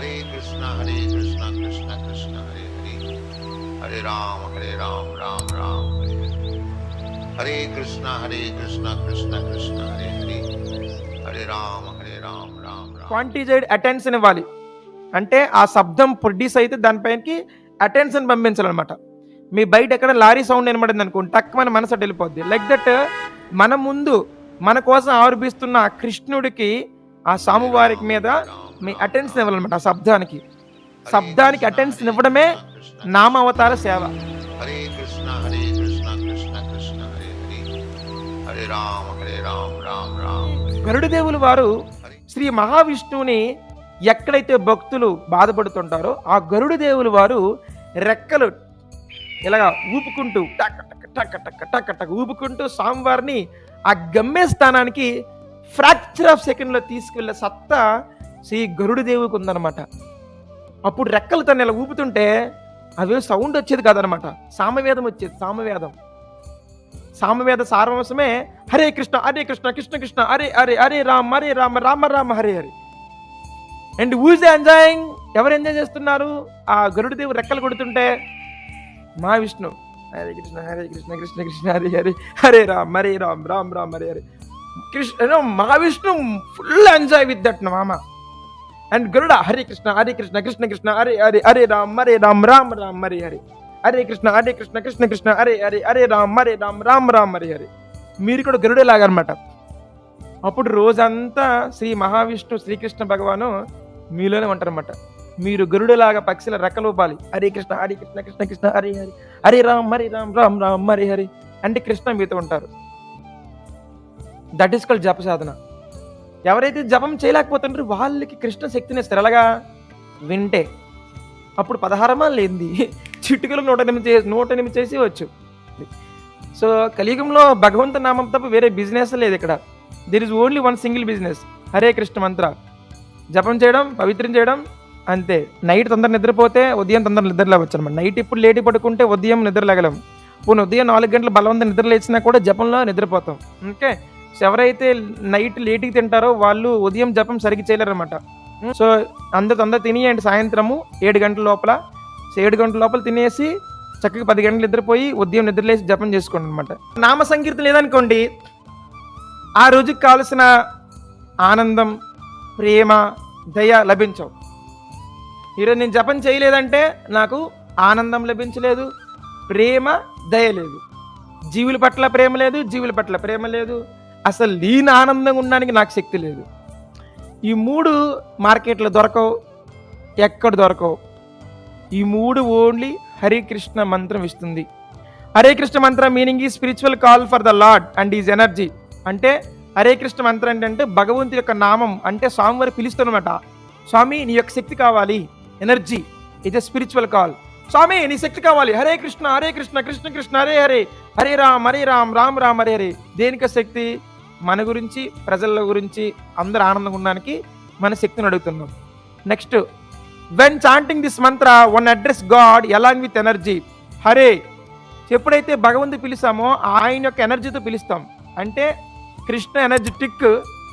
Hare Krishna Hare Krishna Krishna Krishna Hare Hari. Hare Rama Hare Rama Rama Rama Hare Hare. Krishna Hare Krishna Krishna Krishna Hare Hari. Hare Rama Hare Rama Rama quantized attention ఇవ్వాలి. అంటే ఆ శబ్దం ప్రొడ్యూస్ అయితే దానిపైనకి అటెన్షన్ పంపించాలన్నమాట. మీ బయట ఎక్కడ లారీ సౌండ్ వినబడింది అనుకోండి తక్కువని మనసు వెళ్ళిపోద్ది. లైక్ దట్ మన ముందు మన కోసం ఆవిర్భిస్తున్న కృష్ణుడికి ఆ స్వామివారికి మీద మీ అటెన్స్ ఇవ్వాలన్నమాట ఆ శబ్దానికి. శబ్దానికి అటెన్స్ ఇవ్వడమే నామ అవతార సేవ. హరే కృష్ణ హరే కృష్ణ కృష్ణ కృష్ణ హరే రామ హరే రామ రామ రామ. గరుడదేవులు వారు శ్రీ మహావిష్ణువుని ఎక్కడైతే భక్తులు బాధపడుతుంటారో ఆ గరుడు దేవులు వారు రెక్కలు ఇలాగా ఊపుకుంటూ టక్ టక్ టక్ టక్ టక్ టక్ ఊపుకుంటూ స్వామివారిని ఆ గమ్య స్థానానికి ఫ్రాక్చర్ ఆఫ్ సెకండ్లో తీసుకువెళ్ళే సత్తా శ్రీ గరుడు దేవుడికి ఉందన్నమాట. అప్పుడు రెక్కలు తను ఇలా ఊపుతుంటే అవి సౌండ్ వచ్చేది కాదనమాట సామవేదం వచ్చేది Samavedam. Samaveda సారవంశమే Hare Krishna Hare Krishna Krishna Krishna Hare Hare Hare Rama Hare Rama Rama Rama Hare Hare. And who's enjoying ఎవరు ఎంజాయ్ చేస్తున్నారు? ఆ గరుడదేవి రెక్కలు కొడుతుంటే మా విష్ణు. హరే కృష్ణ హరే కృష్ణ కృష్ణ కృష్ణ హరే హరే హరే రామ్ హరే రామ్ రామ్ రామ్ హరే హరే. కృష్ణ మా Vishnu full enjoy with that మామ. అండ్ గరుడ హరే కృష్ణ హరే కృష్ణ కృష్ణ కృష్ణ హరే హరే హరే రామ్ హరే రామ్ రామ్ రామ్ హరే హరే హరే కృష్ణ హరే కృష్ణ కృష్ణ కృష్ణ హరే హరే హరే రామ్ హరే రామ్ రామ్ రామ్ హరే హరే మీరు కూడా గరుడేలాగా అనమాట అప్పుడు రోజంతా శ్రీ మహావిష్ణు శ్రీకృష్ణ భగవాను మీలోనే ఉంటారన్నమాట. మీరు గరుడులాగా పక్షుల రెక్కలూపాలి హరే కృష్ణ హరే కృష్ణ కృష్ణ కృష్ణ హరే హరి హరే రామ్ హరే రామ్ రామ్ రామ్ హరే హరి అంటే కృష్ణ మీతో ఉంటారు. దట్ ఈస్ కాల్ జప సాధన ఎవరైతే జపం చేయలేకపోతుంటారో వాళ్ళకి కృష్ణ శక్తిని ఇస్తారు ఎలాగా వింటే. అప్పుడు పదహారమా లేనిది? చిట్టుకలు నూట ఎనిమిది చేసి నూట ఎనిమిది చేసి వచ్చు సో కలియుగంలో భగవంత నామం తప్ప వేరే బిజినెస్ లేదు ఇక్కడ. There is only one single business Hare Krishna mantra. జపం చేయడం పవిత్రం చేయడం అంతే. నైట్ తొందర నిద్రపోతే ఉదయం తొందర నిద్ర లేవచ్చు అనమాట నైట్ ఇప్పుడు లేటి పడుకుంటే ఉదయం నిద్ర లేగలం పోనీ ఉదయం నాలుగు గంటల బలవంతం నిద్ర లేచినా కూడా జపంలో నిద్రపోతాం. ఓకే సో ఎవరైతే నైట్ లేట్కి తింటారో వాళ్ళు ఉదయం జపం సరిగ్గా చేయలేరు అనమాట సో అందరు తొందర తినేయండి సాయంత్రము ఏడు గంటల లోపల. సో ఏడు గంటల లోపల తినేసి చక్కగా పది గంటలు నిద్రపోయి ఉదయం నిద్రలేసి జపం చేసుకోండి అనమాట నామ సంకీర్తన లేదనుకోండి ఆ రోజుకి కావలసిన ఆనందం ప్రేమ దయ లభించవు. ఈరోజు నేను జపం చేయలేదంటే నాకు ఆనందం లభించలేదు ప్రేమ దయ లేదు. జీవుల పట్ల ప్రేమ లేదు జీవుల పట్ల ప్రేమ లేదు. అసలు లీన ఆనందంగా ఉండడానికి నాకు శక్తి లేదు. ఈ మూడు మార్కెట్లో దొరకవు ఎక్కడ దొరకవు. ఈ మూడు ఓన్లీ హరికృష్ణ మంత్రం ఇస్తుంది. హరే కృష్ణ మంత్రం మీనింగ్ ఈ spiritual call for the lord and his energy. అంటే హరే కృష్ణ మంత్రం ఏంటంటే భగవంతుడి యొక్క నామం అంటే స్వామివారు పిలుస్తున్నమాట స్వామి నీ యొక్క శక్తి కావాలి energy it a spiritual call. స్వామి నీ శక్తి కావాలి హరే కృష్ణ హరే కృష్ణ కృష్ణ కృష్ణ హరే హరే హరే రామ్ హరే రామ్ రామ్ రామ్ హరే హరే. దేనిక శక్తి? మన గురించి ప్రజల గురించి అందరు ఆనందంగా ఉండడానికి మన శక్తిని అడుగుతున్నాం. Next when chanting this mantra one address god along with energy Hare ఎప్పుడైతే భగవంతు పిలుస్తామో ఆయన యొక్క ఎనర్జీతో పిలుస్తాం. అంటే Krishna energetic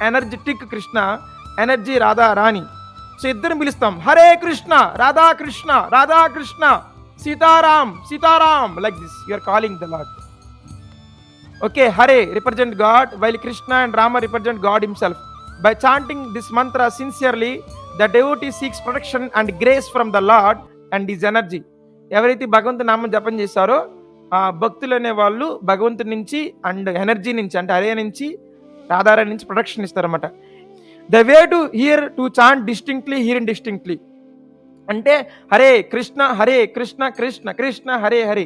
energetic Krishna energy Radha Rani. So ఇద్దరు పిలుస్తాం. Hare Krishna Radha Krishna Radha Krishna Sitaram Sitaram like this you are calling the lord okay Hare represent god while Krishna and Rama represent god himself by chanting this mantra sincerely the devotee seeks protection and grace from the lord and his energy ఎవరైతే భగవంతు నామం జపం చేస్తారో ఆ భక్తులు అనే వాళ్ళు భగవంతుడి నుంచి అండ్ ఎనర్జీ నుంచి అంటే హరే నుంచి రాధారా నుంచి protection ఇస్తారన్నమాట. The way to hear to chant distinctly hear distinctly అంటే హరే కృష్ణ హరే కృష్ణ కృష్ణ కృష్ణ హరే హరే.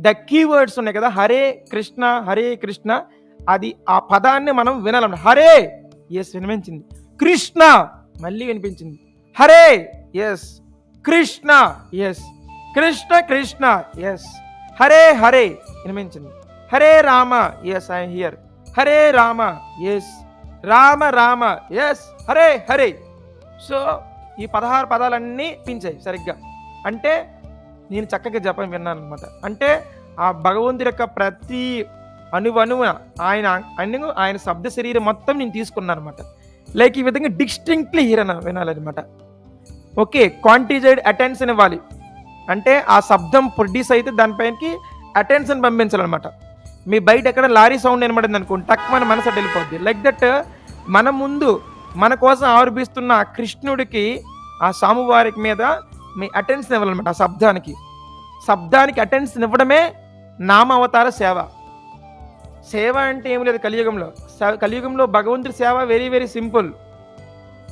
ద కీవర్డ్స్ ఉన్నాయి కదా హరే కృష్ణ హరే కృష్ణ అది ఆ పదాన్ని మనం వినాలన్నమాట. హరే ఎస్ వినిపించింది. కృష్ణ మళ్ళీ వినిపించింది. Hare yes Krishna yes Krishna Krishna yes Hare Hare వినిపించింది. Hare Rama yes I hear Hare Rama yes Rama Rama yes Hare Hare. So ఈ పదహారు పదాలన్నీ పించాయి సరిగ్గా. అంటే నేను చక్కగా జపం విన్నాను అనమాట అంటే ఆ భగవంతుడి యొక్క ప్రతి అణువణువున ఆయన అణువు ఆయన శబ్ద శరీరం మొత్తం నేను తీసుకున్నాను అనమాట లైక్ ఈ విధంగా డిస్టింక్ట్లీ హీరన వినాలన్నమాట. ఓకే క్వాంటిజైడ్ అటెన్షన్ ఇవ్వాలి. అంటే ఆ శబ్దం ప్రొడ్యూస్ అయితే దానిపైనకి అటెన్షన్ పంపించాలన్నమాట. మీ బయట ఎక్కడ లారీ సౌండ్ వినబడింది అనుకోండి టక్ మన మనసు వెళ్ళిపోద్ది. లైక్ దట్ మన ముందు మన కోసం ఆవిర్భిస్తున్న కృష్ణుడికి ఆ స్వామివారికి మీద మీ అటెన్షన్ ఇవ్వాలన్నమాట ఆ శబ్దానికి. శబ్దానికి అటెన్షన్ ఇవ్వడమే నామ అవతార సేవ. సేవ అంటే ఏం లేదు కలియుగంలో. కలియుగంలో భగవంతుడి సేవ వెరీ వెరీ సింపుల్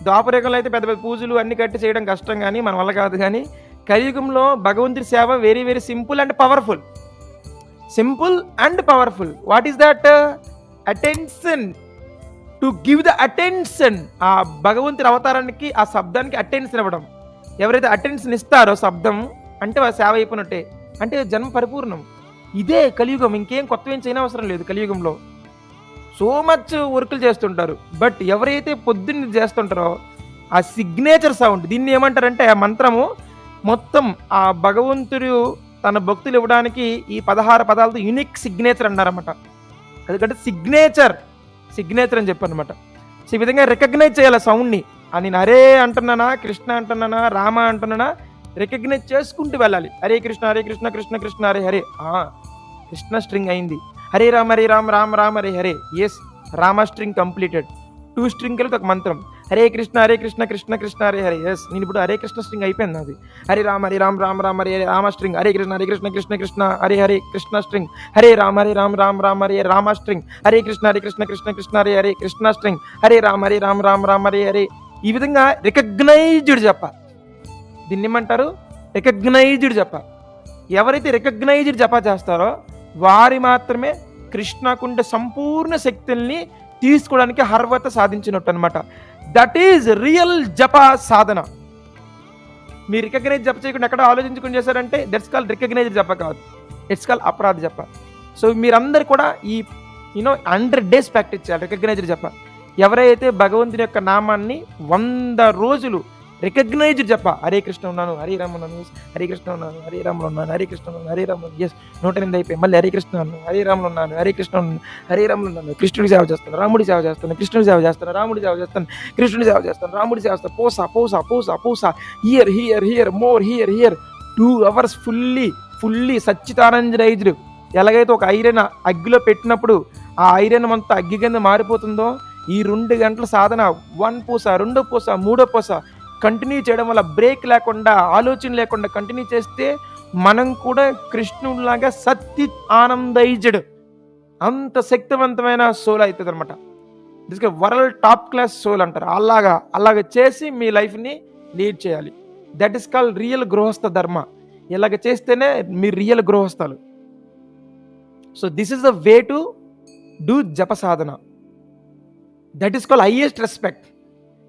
ద్వాపరయుగంలో అయితే పెద్ద పెద్ద పూజలు అన్ని కట్టి చేయడం కష్టం కానీ మన వల్ల కాదు కానీ కలియుగంలో భగవంతుడి సేవ very very simple and powerful simple and powerful what is that attention to give the attention ఆ భగవంతుడి అవతారానికి ఆ శబ్దానికి అటెన్షన్ ఇవ్వడం. ఎవరైతే అటెన్షన్ ఇస్తారో శబ్దం అంటే వారు సేవ అయిపోయినట్టే. అంటే జన్మ పరిపూర్ణం. ఇదే కలియుగం. ఇంకేం కొత్త ఏం చేయని అవసరం లేదు కలియుగంలో. సో మచ్ వర్కులు చేస్తుంటారు. బట్ ఎవరైతే పొద్దున్న చేస్తుంటారో ఆ సిగ్నేచర్ సౌండ్ దీన్ని ఏమంటారంటే ఆ మంత్రము మొత్తం ఆ భగవంతుడు తన భక్తులు ఇవ్వడానికి ఈ పదహారు పదాలతో యూనిక్ సిగ్నేచర్ అన్నారన్నమాట. ఎందుకంటే సిగ్నేచర్ సిగ్నేచర్ అని చెప్పారనమాట సో ఈ విధంగా రికగ్నైజ్ చేయాలి సౌండ్ని అని హరే అంటున్నానా కృష్ణ అంటున్నానా రామ అంటున్నానా రికగ్నైజ్ చేసుకుంటూ వెళ్ళాలి. హరే కృష్ణ హరే కృష్ణ కృష్ణ కృష్ణ హరే. హరే కృష్ణ స్ట్రింగ్ అయింది. Hare Rama Hare Rama Rama Rama Hare Hare. Yes Rama string completed two string కలిపి ఒక మంత్రం. హరే కృష్ణ హరే కృష్ణ కృష్ణ కృష్ణ హరే హరే. ఎస్ నేను ఇప్పుడు హరే కృష్ణ స్ట్రింగ్ అయిపోయింది అది Hare Rama Hare Rama Rama Rama Hare Rama string Hare Krishna Hare Krishna Krishna Krishna Hare Hare Krishna string Hare Rama Hare Rama Rama Rama Hare Rama string Hare Krishna Hare Krishna Krishna Krishna Hare Hare Krishna string Hare Rama Hare Rama Rama Rama Hare Hare. ఈ విధంగా recognised జప. దీన్ని ఏమంటారు? Recognised జప. ఎవరైతే recognised జప చేస్తారో వారి మాత్రమే కృష్ణకుండ సంపూర్ణ శక్తుల్ని తీసుకోవడానికి అర్హత సాధించినట్టు అనమాట దట్ ఈజ్ రియల్ జప సాధన. మీరు రికగ్నైజ్ జప చేయకుండా ఎక్కడ ఆలోచించుకుని చేశారంటే దట్స్ కాల్ రికగ్నైజ్ జప కాదు. ఇట్స్ కాల్ అపరాధ జప. సో మీరందరు కూడా ఈ you know hundred days practice చేయాలి రికగ్నైజ్డ్ జప. ఎవరైతే భగవంతుని యొక్క నామాన్ని వంద రోజులు రికగ్నైజ్డ్ చెప్ప హరే కృష్ణ ఉన్నాను హరే రామ ఉన్నాను హరే కృష్ణ ఉన్నాను హరే రాములు ఉన్నాను హరే కృష్ణ ఉన్నాను హరే రాములు ఎస్ నూట ఎనిమిది అయిపోయి మళ్ళీ హరే కృష్ణ ఉన్నాను హరే రాములు ఉన్నాను హరే కృష్ణ ఉన్నాను హరే రాములు ఉన్నాను కృష్ణుడి సేవ చేస్తాను రాముడి సేవ చేస్తాను కృష్ణుడి సేవ చేస్తాను రాముడి సేవ చేస్తాను కృష్ణుడి సేవ చేస్తాను రాముడి సేవ చేస్తాను పోసా పోసా పోసా పోసా here here here more here here two hours fully fully సచ్చితానంజనైజ్డ్ ఎలాగైతే ఒక ఐరన్ అగ్గిలో పెట్టినప్పుడు ఆ ఐరన్ అంతా అగ్గి కింద మారిపోతుందో ఈ రెండు గంటల సాధన వన్ పూస రెండో పూస మూడో పూస కంటిన్యూ చేయడం వల్ల బ్రేక్ లేకుండా ఆలోచన లేకుండా కంటిన్యూ చేస్తే మనం కూడా కృష్ణుడిలాగా సత్తి ఆనందైజ్డ్. అంత శక్తివంతమైన సోల్ అవుతుంది అనమాట this world top class soul అంటారు. అలాగా అలాగ చేసి మీ లైఫ్ని లీడ్ చేయాలి. దట్ ఇస్ కాల్ రియల్ గృహస్థ ధర్మ. ఇలాగ చేస్తేనే మీరు real గృహస్థాలు. So this is the way to do జప సాధన. That is call highest respect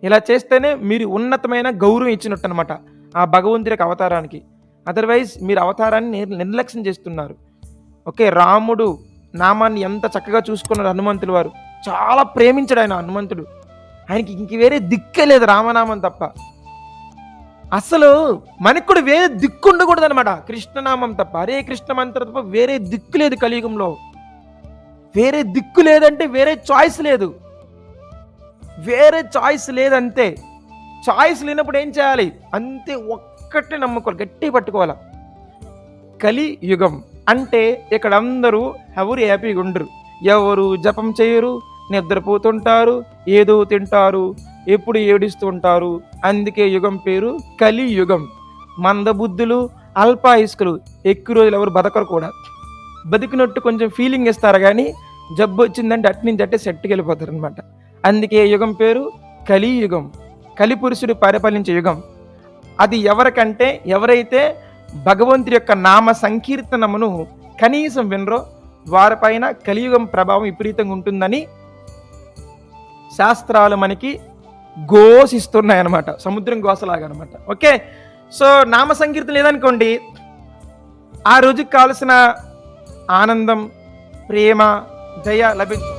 ఇలా చేస్తేనే మీరు ఉన్నతమైన గౌరవం ఇచ్చినట్టు అనమాట ఆ భగవంతుడి యొక్క అవతారానికి. అదర్వైజ్ మీరు అవతారాన్ని నిర్లక్ష్యం చేస్తున్నారు. ఓకే రాముడు నామాన్ని ఎంత చక్కగా చూసుకున్నారు హనుమంతులు వారు. చాలా ప్రేమించాడు ఆయన హనుమంతుడు. ఆయనకి ఇంక వేరే దిక్కే లేదు రామనామం తప్ప. అసలు మనకు కూడా వేరే దిక్కు ఉండకూడదు అనమాట కృష్ణనామం తప్ప. హరే కృష్ణ మంత్రం తప్ప వేరే దిక్కు లేదు కలియుగంలో. వేరే దిక్కు లేదంటే వేరే చాయిస్ లేదు. వేరే చాయిస్ లేదంతే చాయిస్ లేనప్పుడు ఏం చేయాలి? అంతే ఒక్కటే నమ్ముకోవాలి గట్టి పట్టుకోవాలి? కలి యుగం అంటే ఇక్కడ అందరూ ఎవరు హ్యాపీగా ఉండరు. ఎవరు జపం చేయరు నిద్రపోతుంటారు ఏదో తింటారు ఎప్పుడు ఏడుస్తూ ఉంటారు. అందుకే యుగం పేరు కలి యుగం మందబుద్ధులు అల్పాయుస్కులు ఎక్కువ రోజులు ఎవరు బతకరు కూడా. బతికినట్టు కొంచెం ఫీలింగ్ ఇస్తారు కానీ జబ్బు వచ్చిందంటే అట్నుంచి అట్టే సెట్కి వెళ్ళిపోతారు అనమాట అందుకే యుగం పేరు? కలియుగం. కలిపురుషుడు పరిపాలించే యుగం. అది ఎవరికంటే ఎవరైతే భగవంతుడి యొక్క నామ సంకీర్తనమును కనీసం వినరో వారిపైన కలియుగం ప్రభావం విపరీతంగా ఉంటుందని శాస్త్రాలు మనకి ఘోషిస్తున్నాయి అనమాట సముద్రం ఘోషలాగా అనమాట ఓకే? సో నామ సంకీర్తన లేదనుకోండి ఆ రోజుకి కావలసిన ఆనందం ప్రేమ దయ లభించు